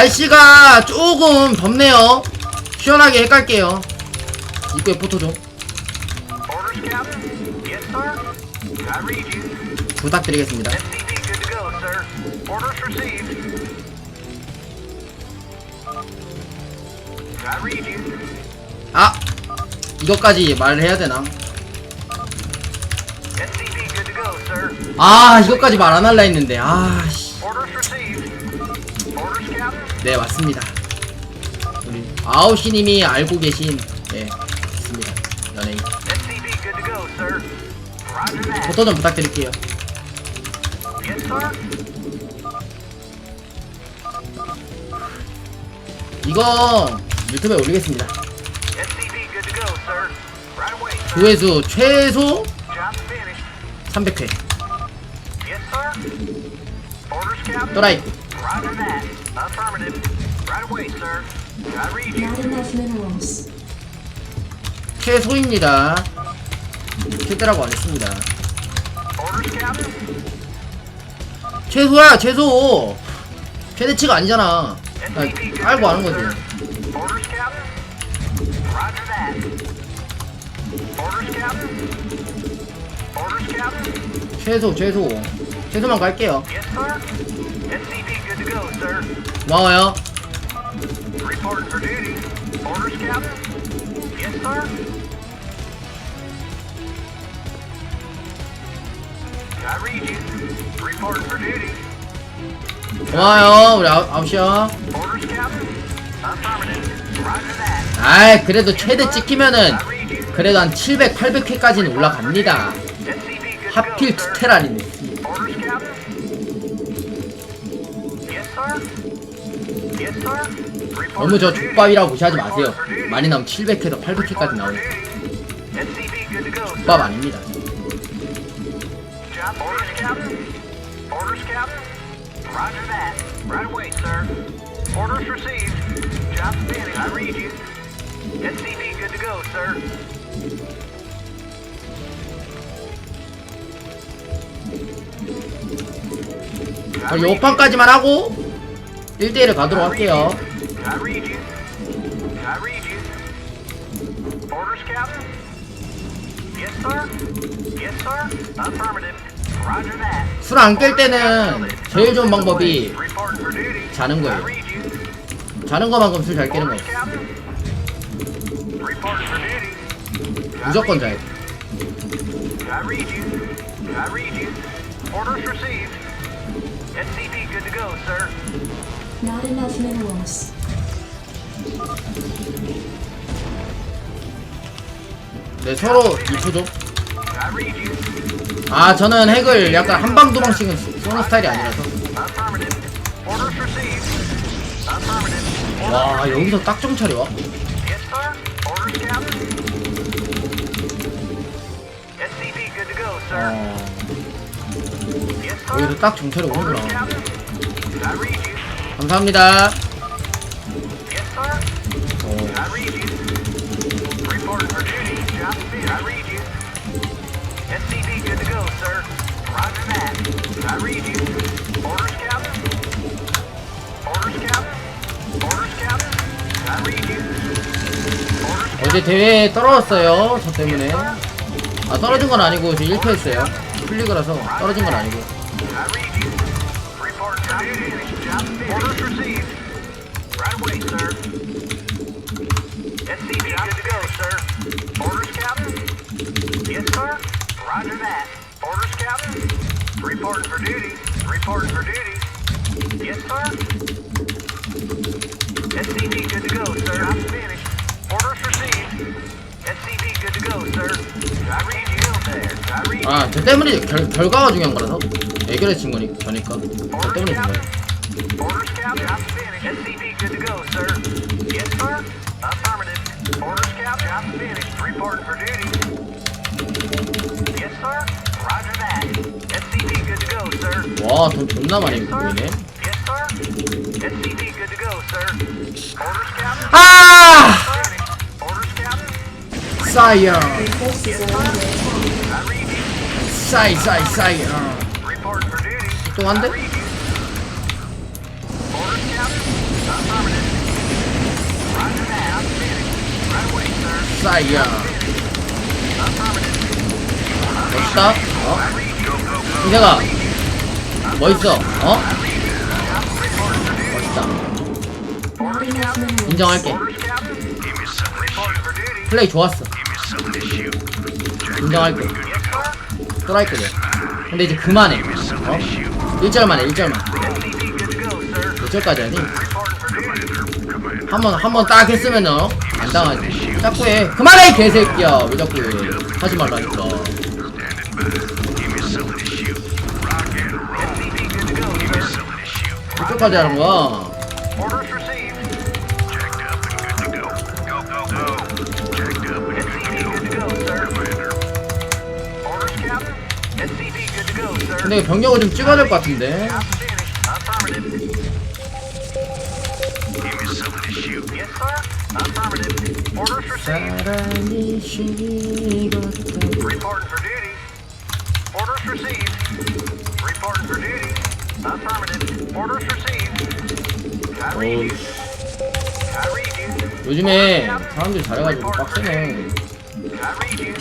날씨가 조금 덥네요. 시원하게 해갈게요. 입구에 포토 좀. 부탁드리겠습니다. 아 이것까지 말을 해야 되나? 아 이것까지 말 안 할라 했는데 아 씨. 네 맞습니다. 우리 아우시님이 알고 계신 네 맞습니다. 연예인. 포토 좀 부탁드릴게요. 이건 유튜브에 올리겠습니다. 조회수 최소 Job finished. 300회. Yes, sir. Orders, Captain? 또라이. Affirmative. Right away, sir. I read you. Not enough minerals. 최소입니다. 최대라고 안 했습니다. Orders, Captain? 최소야 최소. 최대치가 아니잖아. 아, SCP good 알고 to 아는 sir. Orders, Captain? Roger that. Orders, Captain? Orders, Captain? 최소 최소. 최소만 갈게요. Yes, sir. SCP good to go, sir. 고마워요. Reporting for duty. Orders, Captain? Yes, sir. I read you. Reporting for duty. 고마워요. 우리 아우, 아우시야. Orders, Captain? Affirmative. Roger that. 아이 그래도 최대 찍히면은 I read you. 그래도 한 700, 800회까지는 올라갑니다. SCP good to 하필 sir. 투테라니네. 너무 저. 족밥이라고 무시하지 마세요. 많이 나오면 700회에서 800회까지 Reporting for 나오는 duty. SCP good to go, sir. 족밥 아닙니다. Job orders, Captain. Orders, Captain. Roger that. Right away, sir. Orders received. Job finished. I read you. SCP good to go, sir. I 그럼 read 요 판까지만 하고 1대1을 가도록 할게요. 술 안 깰 때는 제일 좋은 방법이. 자는 거예요. 자는 거만큼 술 잘 깨는 거예요. 무조건 자야 돼. I read you. Orders received. SCP good to go, sir. Not enough minerals. 네, 서로 you. 아, 저는 핵을 약간 한 방 두 방씩은 쏘는 스타일이 아니라서. 와, 여기서 딱 정찰이 와. 어. 여기서 딱 정찰이 오는구나. 감사합니다. 어, 어제 대회에 떨어졌어요. 저 때문에. 아, 떨어진 건 아니고 저 1패 했어요. 플리그라서 떨어진 건 아니고. Reporting for duty. Yes, sir. SCP good to go, sir. Job finished. Orders received. SCP good to go, sir. I read you there. I read you. 아, 저 때문에 결, 결과가 중요한 거라서. 친 거니, 저니까. 저 때문에 진 거예요. Orders, Captain. Job finished. SCP good to go, sir. Yes, sir. Affirmative. Orders, Captain. Job finished. Reporting for duty. Yes, sir. 와, 돈 존나 많이 보이네. 아! 사이언. 어. Outstanding. Right away, sir. 싸이야 Affirmative. 멋있다 어? 이제가 멋있어 어? 멋있다. 인정할게. 플레이 좋았어 인정할게. 스트라이크네 근데 이제 그만해 어? 1절만 해 1절만 SCP good to go, sir. 몇 절까지 하니? Reporting for duty. 한번 한 번 딱 했으면은 어? 안 당하지 자꾸 해 그만해 개새끼야 왜 자꾸 해 하지 말라니까 SCP good to go, sir. 몇 절까지 하는 거야 Orders received. Checked up and good to go. Go, go, go. Checked up and SCP good to go, sir. Orders, Captain? SCP good to go, sir. 근데 병력을 좀 찍어야 될 것 같은데 Job finished. Affirmative. Yes, sir. Affirmative. Orders received. 사랑이 식었다 Reporting for duty. Orders received. Reporting for duty. Affirmative. Orders received. I read you. I read you. 요즘에 사람들이 잘해가지고 빡세네 I read you.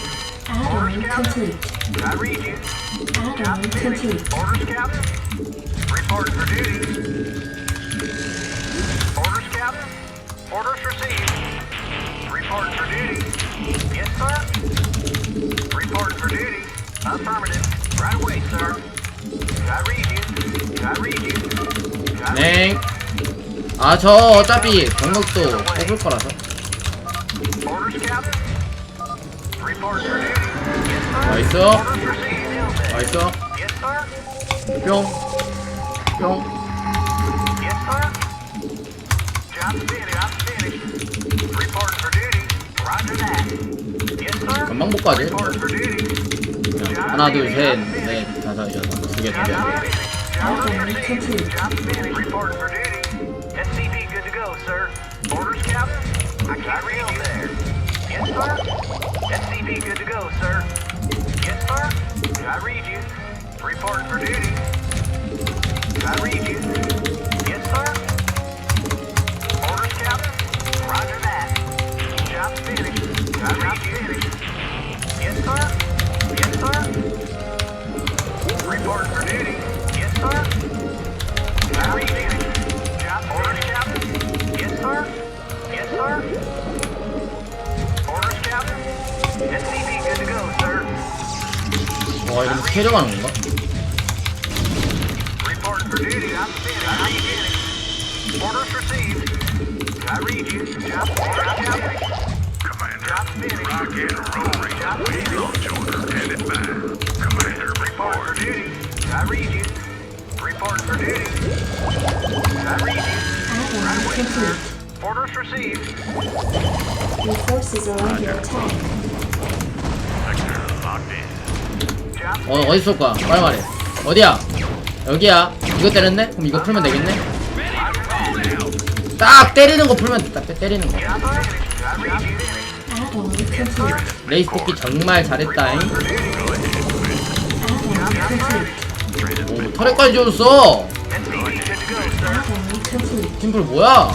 네. 아저 어차피 병력도 뽑을 거라서. 나이스. 나이스. 전망복까지 Reporting for duty. 그냥 하나 둘셋넷 다섯 여섯 두개 두개 good to go, sir. Yes, sir. SCP good to go, sir. Yes, sir. I read you. Reporting for duty. I read you. Yes, sir. Orders, Captain? Roger that. Job finished. I read you. Yes, sir. Yes, sir. Reporting for duty. Duty. I read you. Add-on complete. Orders received. Your forces are under attack. Job 어 어디 쏠 거야? 빨리 말해 어디야? 여기야 이거 때렸네? 그럼 이거 풀면 되겠네? 딱 때리는 거 풀면 딱 때리는 거. 레이스 뽑기 정말 잘했다잉. 오. Add-on complete. 팀플 뭐야?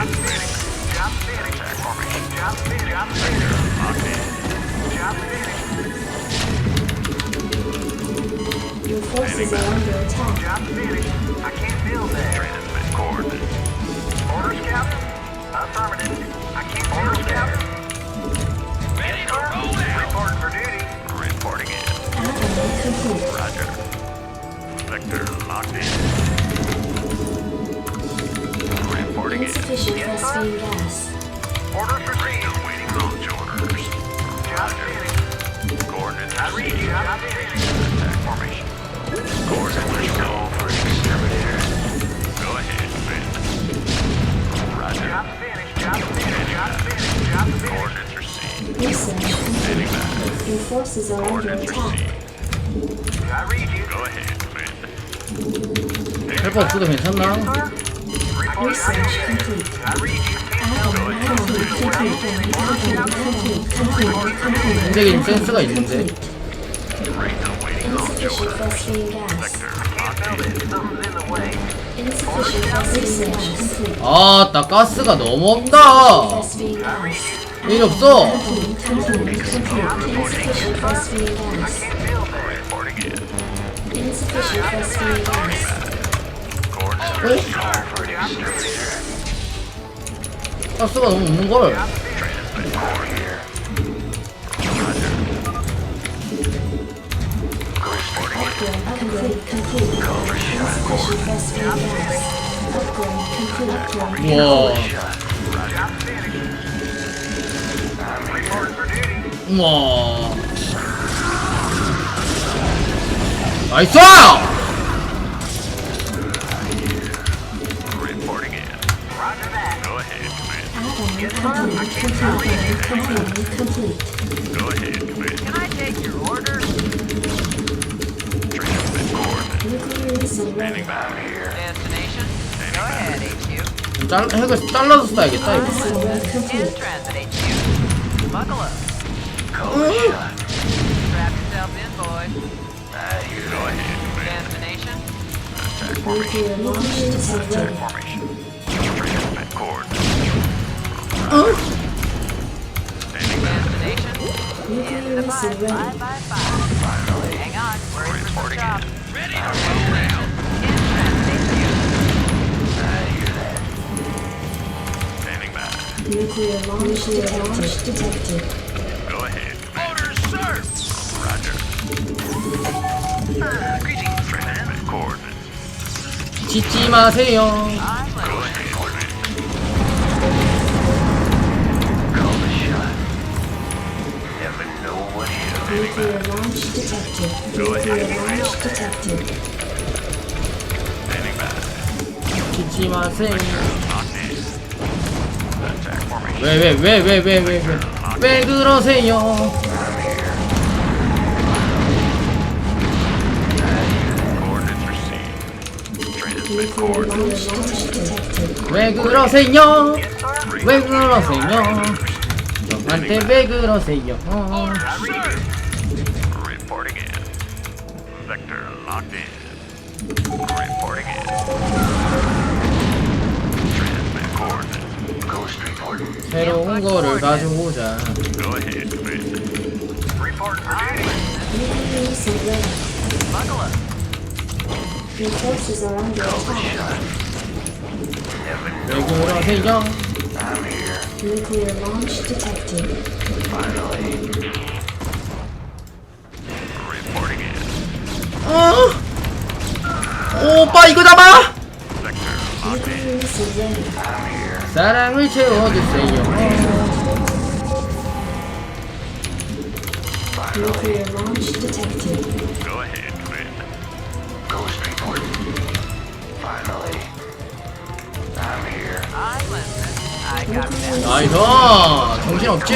Your forces are under attack. Job finished. I can't build that. Orders, Captain? Affirmative. I can't Orders, Captain? Ready to roll out. Reporting for duty. Reporting in. Roger. Vector locked in. Reporting Insufficient Yes, sir. phosphine gas. Orders received. Waiting launch orders. Job finished. Coordinates I read you. Job finished. Attack formation. Coordinates go for exterminator. Go ahead, Finn. Roger. Job finished. Job finished. Job finished. Job finished. Coordinates received. Research complete. Your forces are under attack. I read you. Go ahead, Finn. 헬퍼 없어도 괜찮나? 굉장히 좀 센스가 있는데. 아, 나 가스가 너무 없다. 이리 없어? Can't build that. Insufficient phosphine gas. 가스가 너무 없는 걸. Upgrade complete. Complete. Insufficient phosphine gas. Upgrade complete. Upgrade. 우와. 우와. 나이스! Add-on complete. Complete. Complete. Complete. Can I take your orders? Nuclear missile ready. Destination? Go ahead, HQ. 좀 잘, 핵을 잘라서 써야겠다, 이거. Missile ready. In Complete. transit, HQ. Buckle up. Strap yourself in, boys. Destination? Nuclear launch missile ready. Destination? Nuclear missile Five, ready. 짓지 마세요. Hit 'em. Nuclear launch detected. Nuclear launch detected. Standing by. 짓지 마세요. Locked in. Attack formation. 왜, 왜, 왜, 왜, 왜, 왜, 왜. 왜 그러세요? Coordinates received. Transmit Nuclear coordinates. launch detected. 왜 그러세요? 왜 그러세요? 저한테 왜 그러세요? Locked in. Reporting in. Transmit coordinates. Ghost reporting. 새로운 거를 가져오자. Go ahead, Commander. Reporting for duty. Nuclear missile ready. Buckle up. Your forces are under attack. Never 왜 know what hit 그러세요? 'em. I'm here. Nuclear launch detected. Finally. 어? 오빠 이거 잡아! 사랑을 채워주세요. 나이스! 정신없지?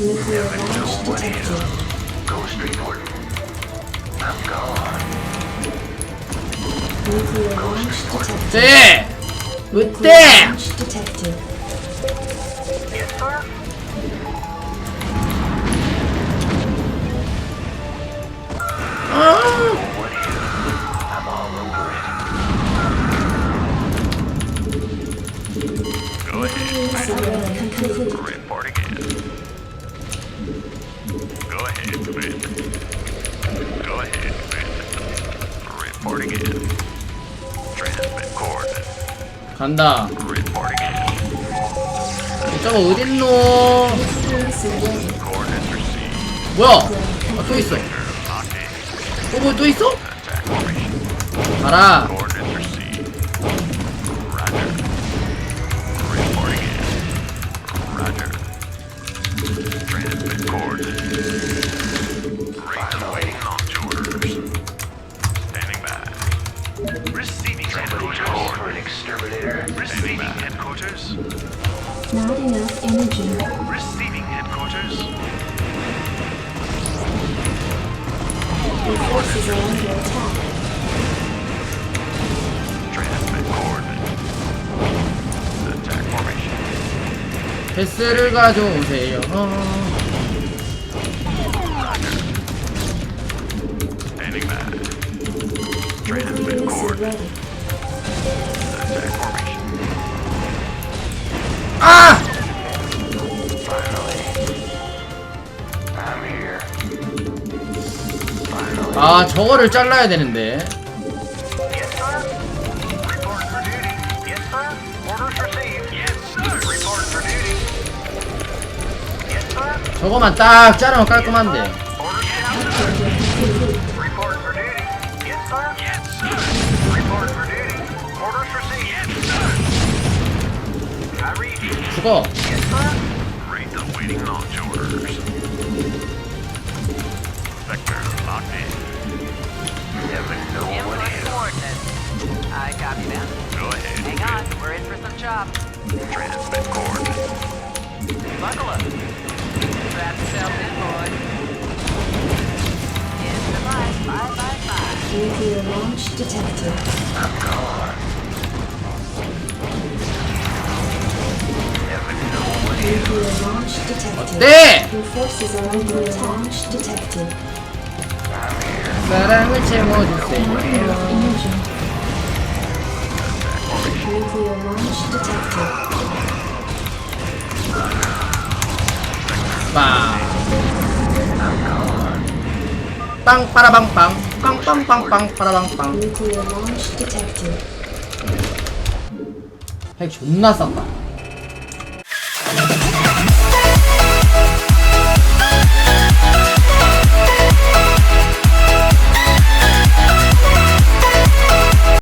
Nuclear Never know launch what hit 'em. detected. Ghost report. I'm gone. Nuclear launch detected. 네! Nuclear 으떼! launch detected. Yes, sir. What hit 'em? I'm all over it. Go ahead. Missile ready. Reporting in. Transmit coordinates. 간다. Reporting in. 저거 어딨노? Coordinates received. 뭐야? 아, 또 있어. 어, 뭐또 있어? Attack formation. 가라. Coordinates enough energy. Receiving headquarters. forces are under attack. Transmit coordinates. Attack formation. 패스를 가져오세요. Standing by. Transmit Units coordinates. ready. Attack formation. 아! 아 저거를 잘라야 되는데. 저거만 딱 자르면 깔끔한데. 죽어. Vector locked in. Never know what Input hit. coordinates. I copy that. Go ahead. Hang on, we're in for some chops. Transmit coordinates. Buckle up. Strap yourself in, boys. In the five, five, five, five. Nuclear launch detected. I'm gone. Never know what hit. Nuclear launch detected. 네. Your forces are under attack. Launch detected. 사랑을 채워주세요. 빵. 빵 빠라방빵. 빵 빵빵빵 detected. 핵 존나 쌌다.